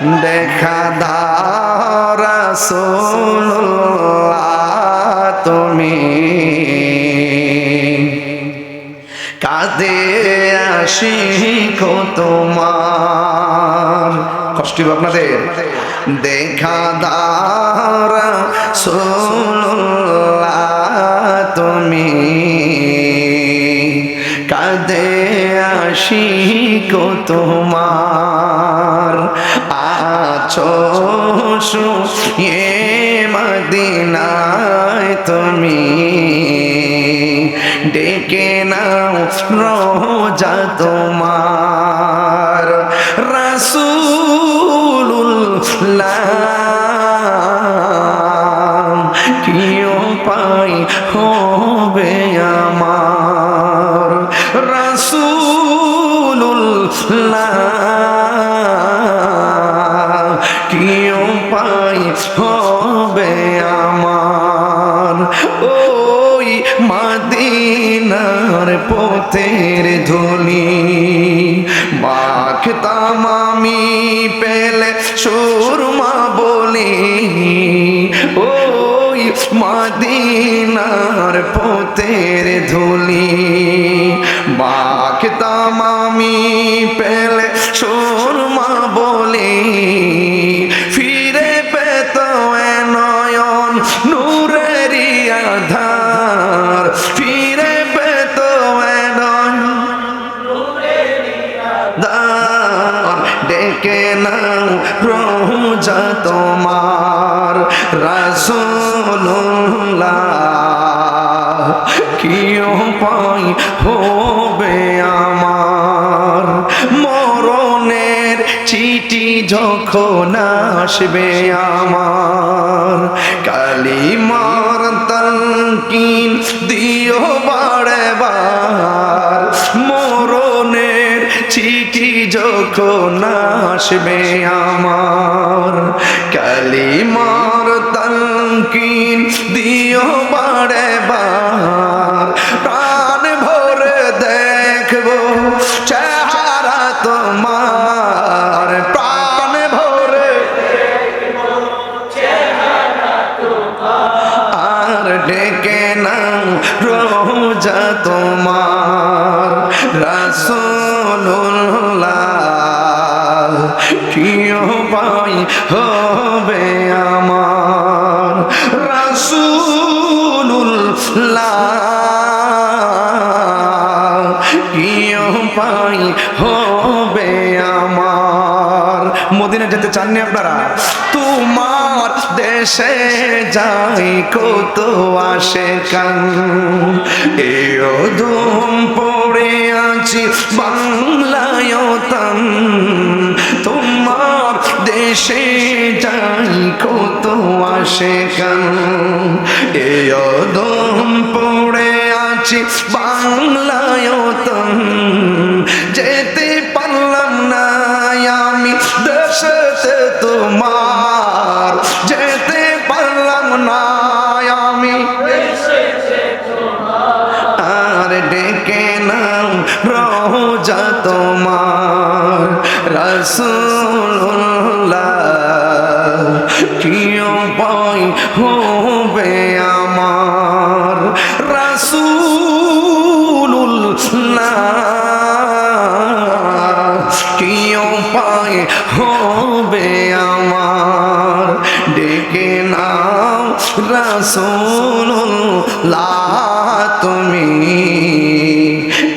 দেখা দারাসুল্লাহ তুমি। কাঁদে আসি তোমার। কষ্ট আপনাদের। দেখা দারা তুমি। কাঁদে আসি তোমার। আছো শুয়ে মদিনায় তুমি। ডেকে নাও রোজা তোমার। রাসূলুল্লাহ কি পাই হবে আমার। রাসূলুল্লাহ হবে আমার। ওই মাদিনার পথের ধুলি মাখতাম আমি পেলে সুরমা বলি। ওই মাদিনার পথের ডেকে নাও রোজা তোমার রাসূলুল্লাহ, কি উপায় হবে আমার? মরণের চিঠি যখন আসবে আমার, কালিমার তলকিন দিও বারে বার যখন আসবে আমার হবে আমার রাসূলুল্লাহ। কি পাই হবে আমার। মদিনা যেতে চাননি আপনারা? তোমার দেশে যাই, কত আসে কান এও ধুম পড়ে আছি তোমার দেশে যাই কত আসে কেন? এই অদম পড়ে আছি বাংলায়তন যেতে হবে আমার রাসূলুল্লাহ। কি উপায় হবে আমার। ডেকে নাও রাসূলুল্লাহ। তুমি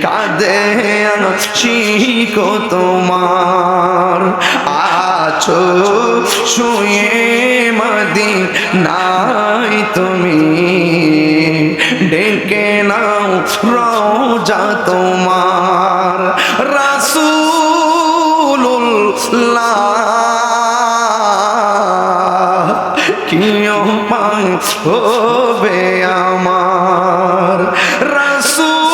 কাঁদে শিখো তোমার। আছো, শুয়ে মদি নাই তুমি। ডেকে নাও রোজা তোমার। রাসূলুল্লাহ, কি উপায় হবে আমার? রাসূলুল্লাহ